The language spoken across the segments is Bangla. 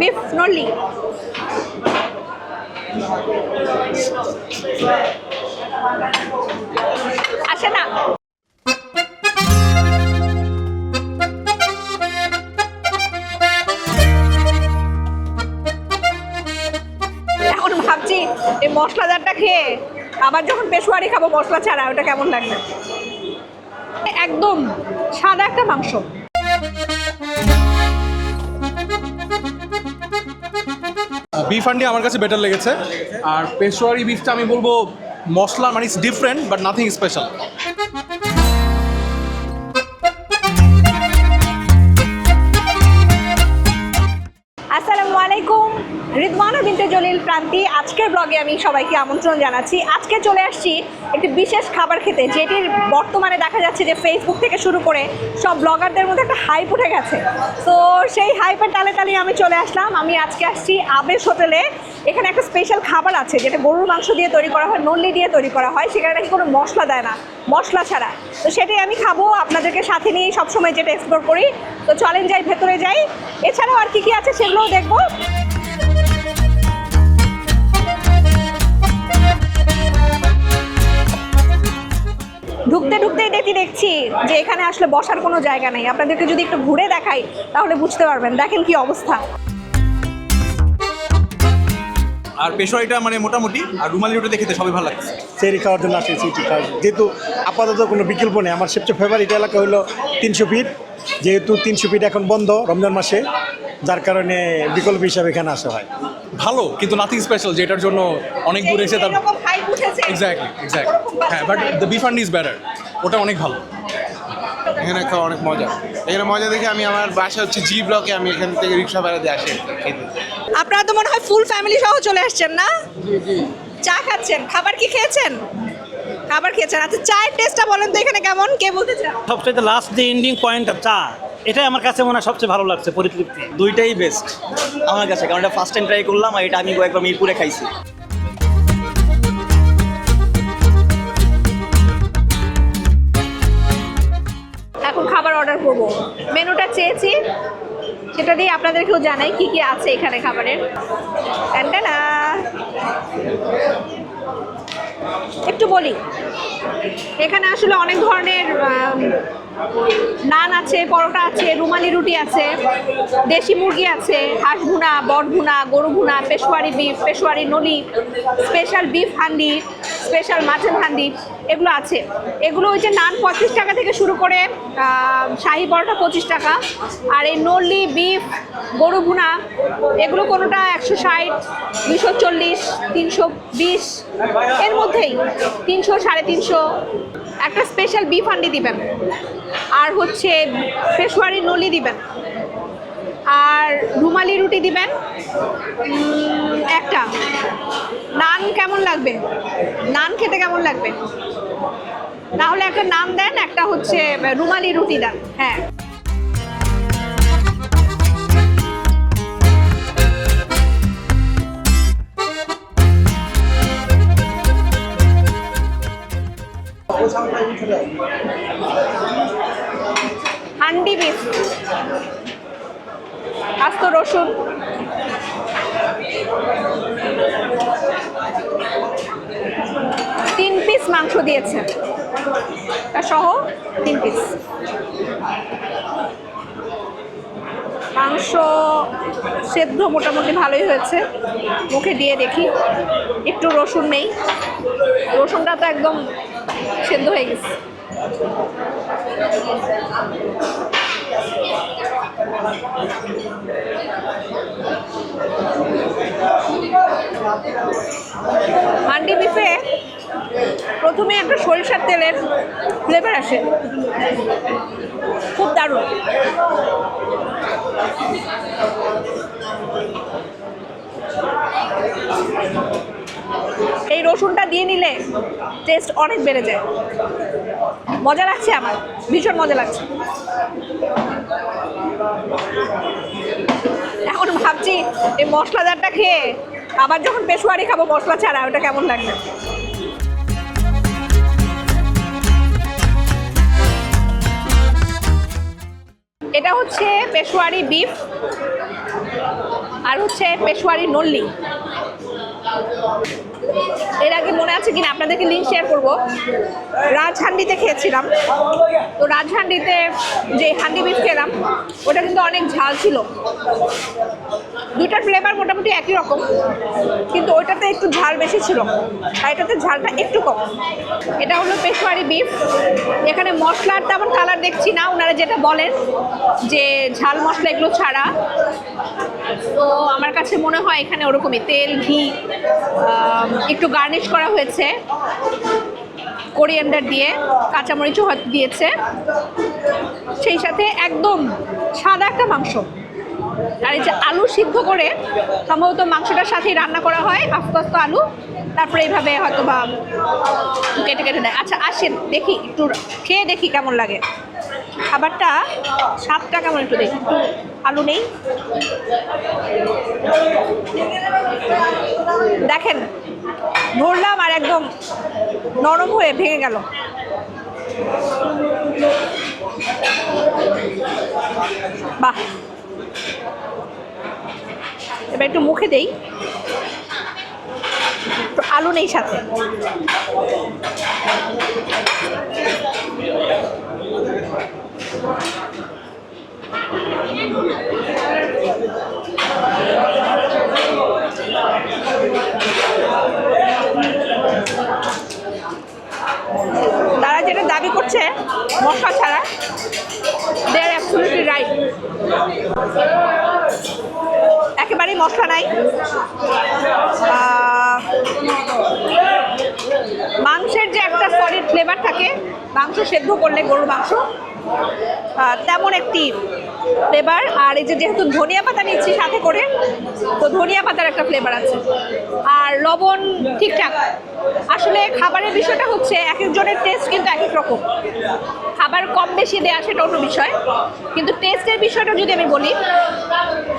বিফ নলি আসে না। এখন ভাবছি, এই মশলাদারটা খেয়ে আবার যখন পেশোয়ারি খাব, মশলা ছাড়া ওটা কেমন লাগবে? একদম সাদা একটা মাংস। বিফ হান্ডি আমার কাছে বেটার লেগেছে। আর পেশোয়ারি বিফটা আমি বলব মশলা মানে it's different but nothing special আসসালামু আলাইকুম। রিদওয়ানা বিনতে জলিল প্রান্তি। আজকের ব্লগে আমি সবাইকে আমন্ত্রণ জানাচ্ছি। আজকে চলে আসছি একটি বিশেষ খাবার খেতে যেটির বর্তমানে দেখা যাচ্ছে যে ফেসবুক থেকে শুরু করে সব ব্লগারদের মধ্যে একটা হাইপ উঠে গেছে। তো সেই হাইপের তালে তালে আমি চলে আসলাম। আমি আজকে আসছি আবেশ হোটেলে। এখানে একটা স্পেশাল খাবার আছে, যেটা গরুর মাংস দিয়ে তৈরি করা হয়, নল্লি দিয়ে তৈরি করা হয়। সেখানে নাকি কোনো মশলা দেয় না, মশলা ছাড়া। তো সেটাই আমি খাব। আপনাদেরকে সাথে নিয়েই সবসময় যেটা এক্সপ্লোর করি। তো চলেন যাই, ভেতরে যাই। এছাড়াও আর কি কি আছে সেগুলোও দেখব। ঢুকতে ঢুকতেই দেখি দেখছি যে এখানে আসলে বসার কোনো জায়গা নেই। আপনাদেরকে যদি একটু ঘুরে দেখাই তাহলে বুঝতে পারবেন। দেখেন কি অবস্থা। আর পেশোয়ারিটা মানে মোটামুটি আর রুমালি রুটিতে খেতে সবই ভালো লাগছে। চেরি খাওয়ার জন্য আসি সিটি যেহেতু আপাতত কোনো বিকল্প নেই আমার সবচেয়ে ফেভারিট এলাকা হলো তিনশো ফিট। যেহেতু তিনশো ফিট এখন বন্ধ রমজান মাসে যার কারণে বিকল্প হিসাবে এখানে আসা হয়। ভালো কিন্তু নাথিং স্পেশাল যেটার জন্য অনেক দূর এসে তার এক্স্যাক্টলি এক্স্যাক্টলি হ্যাঁ but the beef handi is better ওটা অনেক ভালো। এখানে খাওয়া অনেক মজা। এখানে মজা দেখে আমি আমার বাসা হচ্ছে জি ব্লকে আমি এখান থেকে রিক্সা ভাড়াতে আসি। আপনারা তো মনে হয় ফুল ফ্যামিলি সহ চলে আসছেন না? চা খাচ্ছেন খাবার কি খেয়েছেন? খাবার খেয়েছেন। আচ্ছা চায়ের টেস্টটা বলেন তো এখানে কেমন? কে বলতে চান সবচেয়ে লাস্ট যে এন্ডিং পয়েন্টটা চা এটাই আমার কাছে মনে হয় সবচেয়ে ভালো লাগছে পরিতৃপ্তি। দুইটাই বেস্ট আমার কাছে কারণ এটা ফার্স্ট টাইম ট্রাই করলাম আর এটা আমি একবার মিরপুরে খাইছি। এখন খাবার অর্ডার করব। মেনুটা চেয়েছি সেটা দিয়ে আপনাদেরকেও জানাই কি কি আছে এখানে খাবারের। একটু বলি। এখানে আসলে অনেক ধরনের নান আছে, পরোটা আছে, রুমালি রুটি আছে, দেশি মুরগি আছে, হাঁস ভুনা বট ভুনা, গরু ভুনা পেশোয়ারি বিফ পেশোয়ারি নলি স্পেশাল বিফ হান্ডি স্পেশাল মাছের হান্ডি এগুলো আছে। এগুলো যে নান পঁচিশ টাকা থেকে শুরু করে শাহি পরোটা পঁচিশ টাকা। আর এই নল্লি বিফ, গরু ভুনা, এগুলো কোনোটা একশো ষাট, দুশো চল্লিশ, তিনশো বিশ, এর মধ্যেই তিনশো, সাড়ে তিনশো। একটা স্পেশাল বিফ হান্ডি দিবেন। আর হচ্ছে পেশোয়ারি নলি দিবেন। আর রুমালি রুটি দিবেন? একটা। নান কেমন লাগবে? নান খেতে কেমন লাগবে? তাহলে একটা নান দেন, একটা হচ্ছে রুমালি রুটি দেন। হ্যাঁ। হান্ডি আস্ত রসুন তিন পিস মাংস দিয়েছে তা সহ তিন পিস মাংস সেদ্ধ মোটামুটি ভালোই হয়েছে। মুখে দিয়ে দেখি। একটু রসুন নেই। রসুনটা তো একদম সেদ্ধ হয়ে গেছে। হান্ডি বিফে প্রথমে একটা সরিষার তেলের ফ্লেভার আসে। খুব দারুণ। এই রসুনটা দিয়ে নিলে টেস্ট অনেক বেড়ে যায়। মজা লাগছে আমার, ভীষণ মজা লাগছে। এখন ভাবছি এই মশলাদারটা খেয়ে আবার যখন পেশোয়ারি খাব, মশলা ছাড়া, ওটা কেমন লাগবে? এটা হচ্ছে পেশোয়ারি বিফ আর হচ্ছে পেশোয়ারি নল্লি। এর আগে মনে আছে কিনা? আপনাদেরকে লিঙ্ক শেয়ার করব। রাজহান্ডিতে খেয়েছিলাম। তো রাজহান্ডিতে যে হান্ডি বিফ খেলাম, ওটা কিন্তু অনেক ঝাল ছিল। দুইটার ফ্লেভার মোটামুটি একই রকম, কিন্তু ওইটাতে একটু ঝাল বেশি ছিল। আর এটাতে ঝালটা একটু কম। এটা হলো পেশোয়ারি বিফ। এখানে মশলার তেমন কালার দেখছি না, ওনারা যেটা বলেন যে ঝাল মশলা এগুলো ছাড়া। তো আমার কাছে মনে হয় এখানে ওরকমই তেল, ঘি একটু গার্নিশ করা হয়েছে। কোরিয়ান্ডার দিয়ে কাঁচামরিচও হয়তো দিয়েছে। সেই সাথে একদম সাদা একটা মাংস। আর এই যে আলু সিদ্ধ করে সম্ভবত মাংসটার সাথেই রান্না করা হয় আস্তে আস্তে আলু। তারপরে এইভাবে হয়তো বা কেটে কেটে দেয়। আচ্ছা আসেন, দেখি, একটু খেয়ে দেখি কেমন লাগে। খাবারটা স্বাদটা কেমন একটু দেখি। আলু নেই। দেখেন, ধরলাম আর একদম নরম হয়ে ভেঙে গেল। বাহ! এবার একটু মুখে দেই। আলু নেই সাথে। তারা যেটা দাবি করছে, মশা ছাড়া দে আর একেবারেই মশলা নাই। মাংসের যে একটা সলিড ফ্লেভার থাকে, মাংস সেদ্ধ করলে গরুর মাংস তেমন একটি ফ্লেভার আর এই যে যেহেতু ধনিয়া পাতা নিচ্ছি সাথে করে, তো ধনিয়া পাতার একটা ফ্লেভার আছে। আর লবণ ঠিকঠাক। আসলে খাবারের বিষয়টা হচ্ছে, এক একজনের টেস্ট কিন্তু এক এক রকম। খাবার কম বেশি দেওয়া সেটা অন্য বিষয়। কিন্তু টেস্টের বিষয়টা যদি আমি বলি,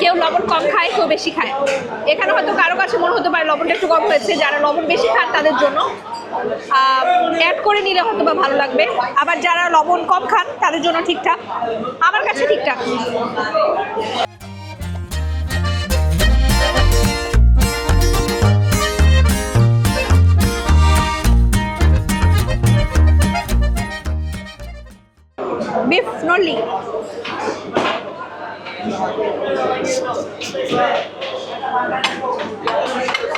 কেউ লবণ কম খায়, কেউ বেশি খায়। এখানে হয়তো কারও কাছে মনে হতে পারে লবণটা একটু কম হয়েছে। যারা লবণ বেশি খান তাদের জন্য অ্যাড করে নিলে হয়তো বা ভালো লাগবে। আবার যারা লবণ কম খান, তাদের জন্য ঠিকঠাক। আমার কাছে ঠিকঠাক। বিফ নল্লি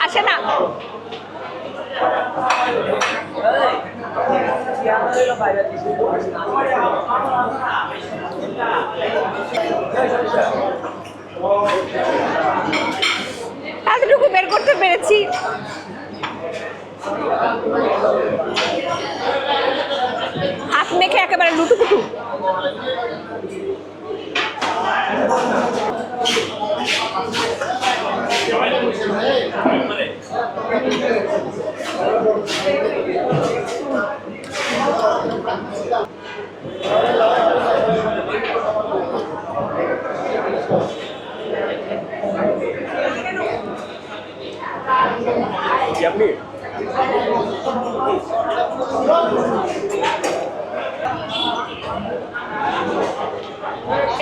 আসে না এতটুকু বের করতে পেরেছি। হাত মেখে একেবারে লুটুপুটু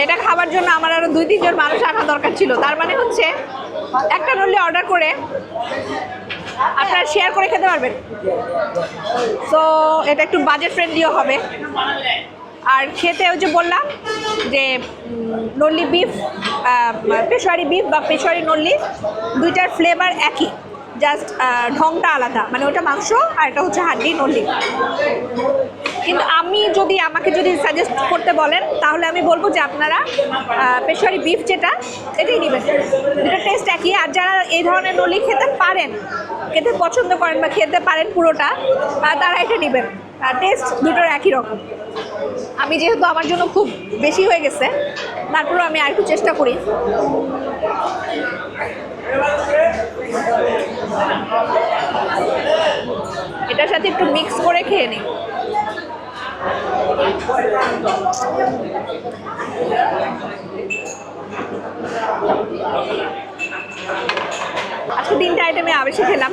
এটা খাবার জন্য আমার আরও দুই তিনজন মানুষ আনা দরকার ছিল। তার মানে হচ্ছে একটা নলি অর্ডার করে আপনারা শেয়ার করে খেতে পারবেন। সো এটা একটু বাজেট ফ্রেন্ডলিও হবে। আর খেতে ওই যে বললাম যে নল্লি বিফ পেশোয়ারি বিফ বা পেশোয়ারি নল্লি, দুইটার ফ্লেভার একই। জাস্ট ঢংটা আলাদা। মানে ওটা মাংস আর এটা হচ্ছে হাড্ডি, নল্লি। কিন্তু আমি যদি আমাকে যদি সাজেস্ট করতে বলেন, তাহলে আমি বলব যে আপনারা পেশোয়ারি বিফ যেটা, এটাই নেবেন। দুটো টেস্ট একই। আর যারা এই ধরনের নলি খেতে পারেন, খেতে পছন্দ করেন বা খেতে পারেন পুরোটা তারা এটা নেবেন। টেস্ট দুটোর একই রকম। আমি যেহেতু আমার জন্য খুব বেশি হয়ে গেছে, তারপরেও আমি আর একটু চেষ্টা করি এটার সাথে একটু মিক্স করে খেয়ে নিই। আজকে তিনটা আইটেমে আবেশে খেলাম।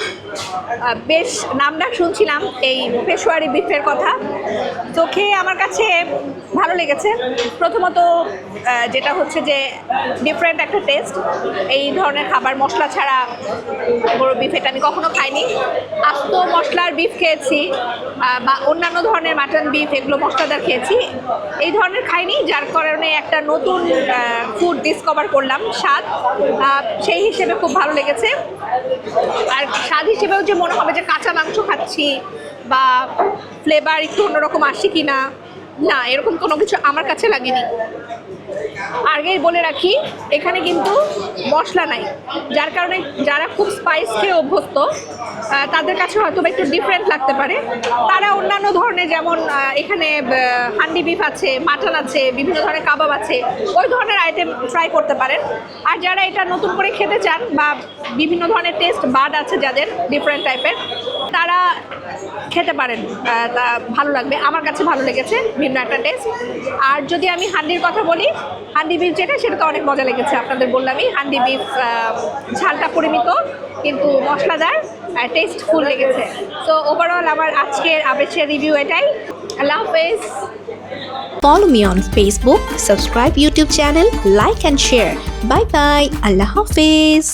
বেশ নামডাক শুনছিলাম, এই পেশোয়ারি বিফের কথা। তো খেয়ে আমার কাছে ভালো লেগেছে। প্রথমত যেটা হচ্ছে যে ডিফারেন্ট একটা টেস্ট এই ধরনের খাবার মশলা ছাড়া গরু বিফ এটা আমি কখনো খাইনি। আস্ত মশলার বিফ খেয়েছি বা অন্যান্য ধরনের মাটন বিফ এগুলো মশলাদার খেয়েছি। এই ধরনের খাইনি, যার কারণে একটা নতুন ডিসকভার করলাম স্বাদ সেই হিসেবে খুব ভালো লেগেছে। আর স্বাদ হিসেবেও যে মনে হবে যে কাঁচা মাংস খাচ্ছি বা ফ্লেভার একটু অন্যরকম আসে কি না না, এরকম কোনো কিছু আমার কাছে লাগেনি। আগেই বলে রাখি, এখানে কিন্তু মশলা নাই। যার কারণে যারা খুব স্পাইস খেয়ে অভ্যস্ত তাদের কাছে হয়তো একটু ডিফারেন্ট লাগতে পারে। তারা অন্যান্য ধরনের যেমন এখানে হান্ডি বিফ আছে মাটন আছে, বিভিন্ন ধরনের কাবাব আছে, ওই ধরনের আইটেম ট্রাই করতে পারেন। আর যারা এটা নতুন করে খেতে চান বা বিভিন্ন ধরনের টেস্ট বাড আছে যাদের ডিফারেন্ট টাইপের তারা খেতে পারেন তা ভালো লাগবে আমার কাছে ভালো লেগেছে ভিন্ন একটা টেস্ট আর যদি আমি হান্ডির কথা বলি হান্ডি বিফ যেটা সেটা তো অনেক মজা লেগেছে আপনাদের বললামই হান্ডি বিফ ঝালটা পরিমিত কিন্তু মশলাদার টেস্টফুল লেগেছে তো ওভারঅল আমার আজকের আবেশের রিভিউ এটাই আল্লাহ হাফেজ Follow me on Facebook, subscribe YouTube channel, like and share. Bye bye. Allah Hafiz.